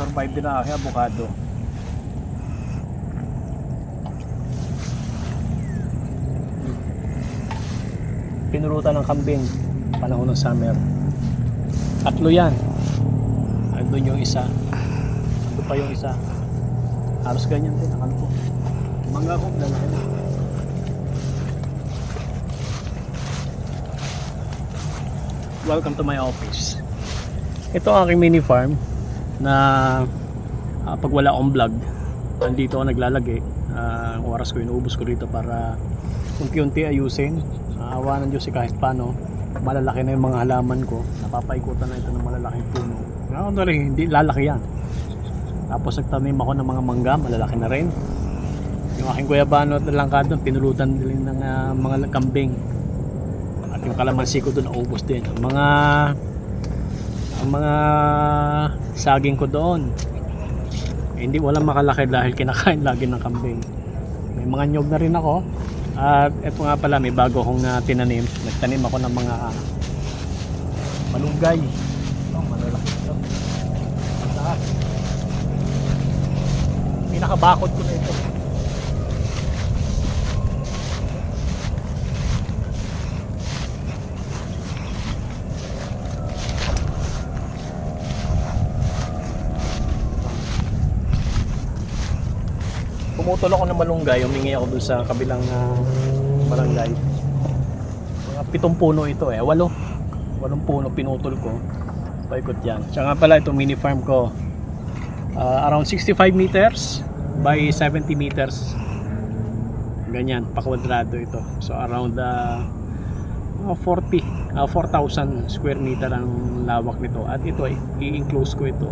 survive din ang aking avocado. Pinurutan ng kambing panahon ng summer. Tatlo yan. Andun yung isa. Andun pa yung isa. Halos ganyan din. Akala ko. Mangga ko. Lalaki na. Welcome to my office. Ito ang aking mini farm na ah, pag wala akong vlog, andito ako naglalagay. Ah, ang oras ko inuubos ko rito para unti-unti ayusin. Uh, awa ng Diyos eh, kahit paano. Malalaki na yung mga halaman ko. Napapaikutan na ito ng malalaking puno. Actually, hindi lalaki yan. Tapos nagtanim ako ng mga mangga, malalaki na rin. Yung aking guyabano at langkado, pinulutan din ng ah, mga kambing. At yung kalamansi ko doon, naubos din. Ang mga ang mga saging ko doon. Eh, hindi walang makalaki dahil kinakain lagi ng kambing. May mga nyog na rin ako. At eto nga pala may bago akong uh, tinanim. Nagtanim ako ng mga malunggay. Ito malalaki ito. Pinakabakod ko na ito pumutol ako ng malunggay, humingi ako doon sa kabilang ah, barangay. Mga pitong puno ito eh, walo. Walong puno pinutol ko. Paikot yan. Tsaka pala itong mini farm ko. ah, around 65 meters by 70 meters. Ganyan, pakwadrado ito. So around uh, 40, ah, 4,000 square meter ang lawak nito. At ito ay i-enclose ko ito.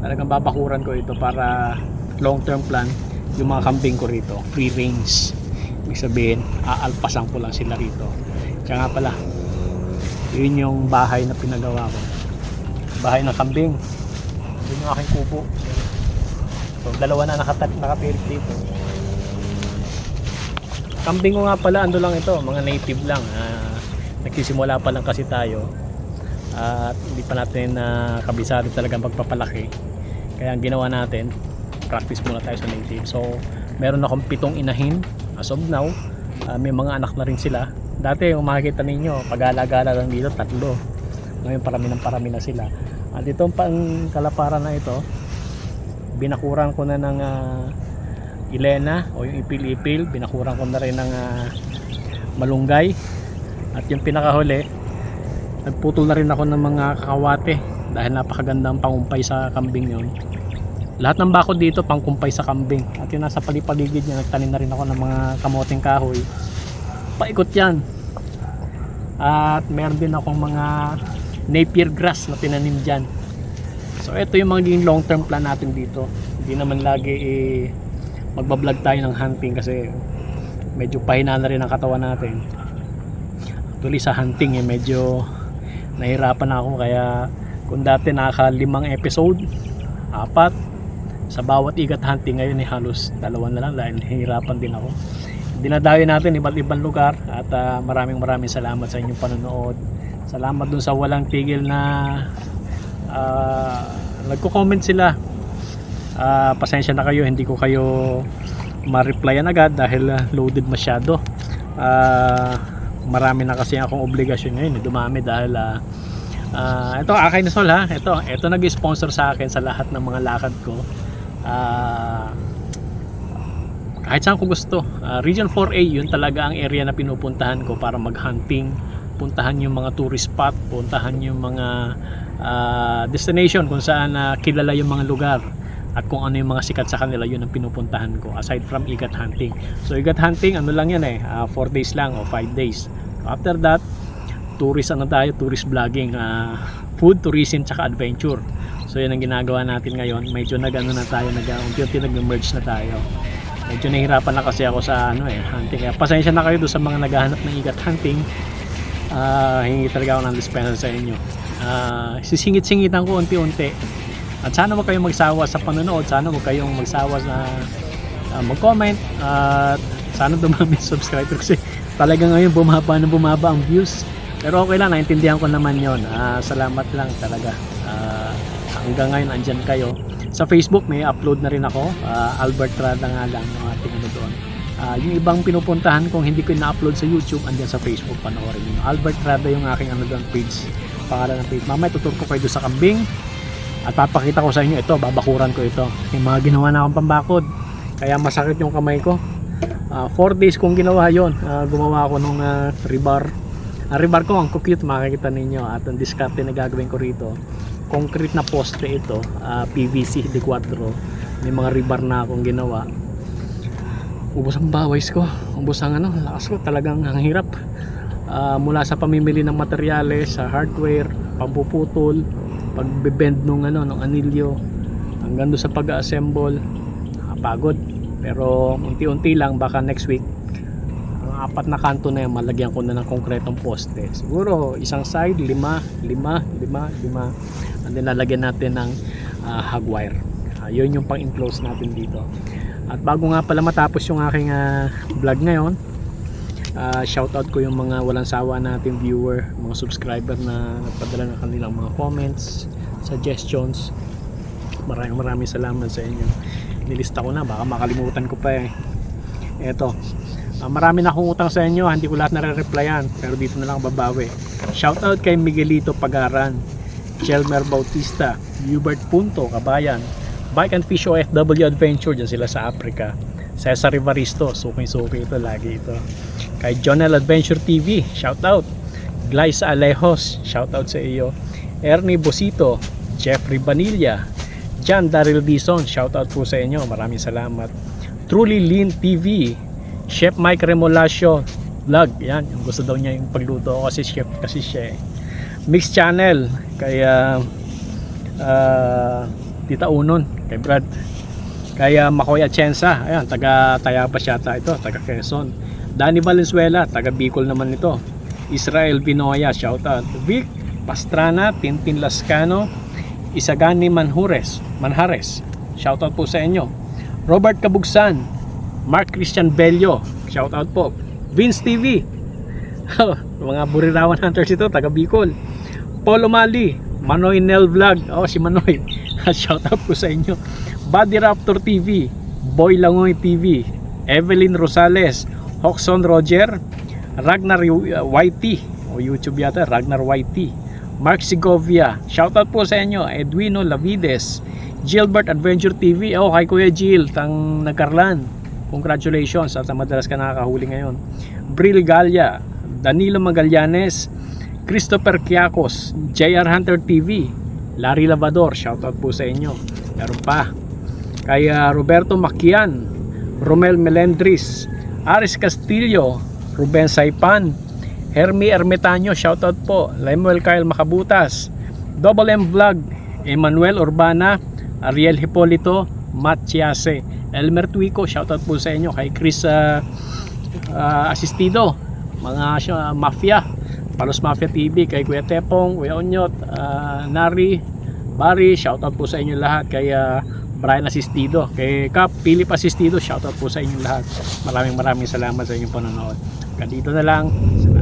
Talagang babakuran ko ito para long term plan yung mga kambing ko rito free range. Ibig sabihin aalpasan ko lang sila rito. Kaya nga pala yun yung bahay na pinagawa ko. Bahay ng kambing. Yun yung aking kubo. So dalawa na nakatat nakatirik dito. Kambing ko nga pala ando lang ito mga native lang. Ah, nagsisimula pa lang kasi tayo. At hindi pa natin na kabisado talagang pagpapalaki kaya ang ginawa natin practice muna tayo sa native. So, meron akong pitong inahin as of now. Ah, may mga anak na rin sila. Dati, kung makikita ninyo, pag-alagala lang dito, tatlo. Ngayon, parami ng parami na sila. At itong pang kalaparan na ito, binakuran ko na ng ah, Ilena o yung ipil-ipil. Binakuran ko na rin ng ah, malunggay. At yung pinakahuli, nagputol na rin ako ng mga kakawate dahil napakagandang pangumpay sa kambing yon lahat ng bakod dito pangkumpay sa kambing. At yung nasa palipaligid niya nagtanim na rin ako ng mga kamoting kahoy. Paikot yan. At meron din akong mga napier grass na tinanim dyan. So ito yung magiging long term plan natin dito. Hindi naman lagi eh, magbablog tayo ng hunting kasi medyo pahina na rin ang katawan natin. Actually sa hunting eh medyo nahirapan ako. Kaya kung dati naka limang episode apat sa bawat igat hunting ngayon ay halos dalawa na lang dahil hihirapan din ako. Dinadayo natin iba't ibang lugar at ah, maraming maraming salamat sa inyong panonood. Salamat dun sa walang tigil na uh, nagko-comment sila. Ah, pasensya na kayo hindi ko kayo ma-replyan agad dahil ah, loaded masyado. Ah, marami na kasi akong obligasyon ngayon eh, dumami dahil ah, ah, ito na sol ha? Ito, ito nag-sponsor sa akin sa lahat ng mga lakad ko Ah, kahit saan ko gusto. Ah, Region 4A yun talaga ang area na pinupuntahan ko para mag-hunting. Puntahan yung mga tourist spot puntahan yung mga ah, destination kung saan ah, kilala yung mga lugar at kung ano yung mga sikat sa kanila yun ang pinupuntahan ko aside from igat hunting. So igat hunting ano lang yan eh 4 days lang o 5 days. After that tourist ano tayo tourist vlogging ah, food tourism tsaka adventure so yan ang ginagawa natin ngayon. Medyo nag ano na tayo nag unti-unti nag-merge na tayo. Medyo nahirapan na kasi ako sa ano eh hunting. Kaya pasensya na kayo doon sa mga naghahanap ng igat hunting. Ah, hingi talaga ako ng dispensa sa inyo. Ah, sisingit-singitan ko unti-unti. At sana huwag kayong magsawa sa panonood. Sana huwag kayong magsawa na ah, mag-comment. At sana dumami subscriber kasi talaga ngayon bumaba na bumaba ang views. Pero okay lang naintindihan ko naman yon Ah, salamat lang talaga hanggang ngayon andyan kayo. Sa Facebook may upload na rin ako. Ah, Albert Rada nga lang yung ating ano doon. Ah, yung ibang pinupuntahan kung hindi ko na-upload sa YouTube, andyan sa Facebook panoorin niyo. Albert Rada yung aking ano doon page. Pangalan ng page. Mamaya tutur ko kayo sa kambing. At papakita ko sa inyo ito, babakuran ko ito. Yung mga ginawa na akong pambakod. Kaya masakit yung kamay ko. 4 days kong ginawa yon. gumawa ako nung ah, rebar. Ang ko, ang cute, makikita ninyo. At ang diskarte na gagawin ko rito, concrete na poste ito, ah, PVC de 4. May mga rebar na akong ginawa. Ubos ang bawais ko. Ubos ang ano, lakas ko. Talagang ang hirap. Ah, mula sa pamimili ng materyales, sa hardware, pampuputol, pagbebend nung ano, nung anilyo, hanggang doon sa pag-assemble, nakapagod. Pero unti-unti lang, baka next week, apat na kanto na yan, malagyan ko na ng konkretong poste. Siguro, isang side, lima, lima, lima, lima. And then lalagyan natin ng ah, hog wire. Ah, yun yung pang-enclose natin dito. At bago nga pala matapos yung aking ah, vlog ngayon, uh, shoutout ko yung mga walang sawa nating viewer, mga subscriber na nagpadala ng kanilang mga comments, suggestions. Maraming maraming salamat sa inyo. Nilista ko na, baka makalimutan ko pa eh. Eto, ah, marami na akong utang sa inyo, hindi ko lahat nare-replyan, pero dito na lang babawi. Shoutout kay Miguelito Pagaran, Chelmer Bautista, Hubert Punto, Kabayan, Bike and Fish OFW Adventure, dyan sila sa Africa. Cesar Rivaristo, suki-suki ito, lagi ito. Kay Jonel Adventure TV, shoutout. Glyza Alejos, shoutout sa iyo. Ernie Bosito, Jeffrey Banilla, John Daryl Dison, shoutout po sa inyo, maraming salamat. Truly Lean TV, Chef Mike Remolacio, vlog, yan, yung gusto daw niya yung pagluto kasi chef kasi siya eh. Mix Channel, kaya ah, Tita Unon, kay Brad. Kaya Makoy Atienza, ayan, taga Tayabas yata ito, taga Quezon. Danny Valenzuela, taga Bicol naman ito. Israel Binoya, shoutout. Vic Pastrana, Tintin Lascano, Isagani Manjures, Manhares, shoutout po sa inyo. Robert Kabugsan, Mark Christian Bello, shoutout po. Vince TV, mga Burirawan Hunters ito, taga Bicol. Paul Mali, Manoy Nel Vlog, oh si Manoy, shoutout po sa inyo. Buddy Raptor TV, Boy Langoy TV, Evelyn Rosales, Hoxon Roger, Ragnar uh, YT, o YouTube yata, Ragnar YT, Mark Segovia, shoutout po sa inyo, Edwino Lavides, Gilbert Adventure TV, oh kay Kuya Jill, tang nagkarlan, congratulations at madalas ka nakakahuli ngayon, Bril Galia, Danilo Magallanes, Christopher Kiakos, JR Hunter TV, Larry Lavador, shoutout po sa inyo. Meron pa. Kay ah, Roberto Makian, Romel Melendris, Aris Castillo, Ruben Saipan, Hermi Ermitaño, shoutout po. Lemuel Kyle Makabutas, Double M Vlog, Emmanuel Urbana, Ariel Hipolito, Matt Chiase, Elmer Tuico, shoutout po sa inyo. Kay Chris ah, ah, Asistido, mga siya, mafia, Palos Mafia TV, kay Kuya Tepong, Kuya Onyot, ah, Nari, Bari, shoutout po sa inyo lahat. Kay ah, Brian Asistido, kay Cap Philip Asistido, shoutout po sa inyo lahat. Maraming maraming salamat sa inyong panonood. Hanggang dito na lang. Salamat.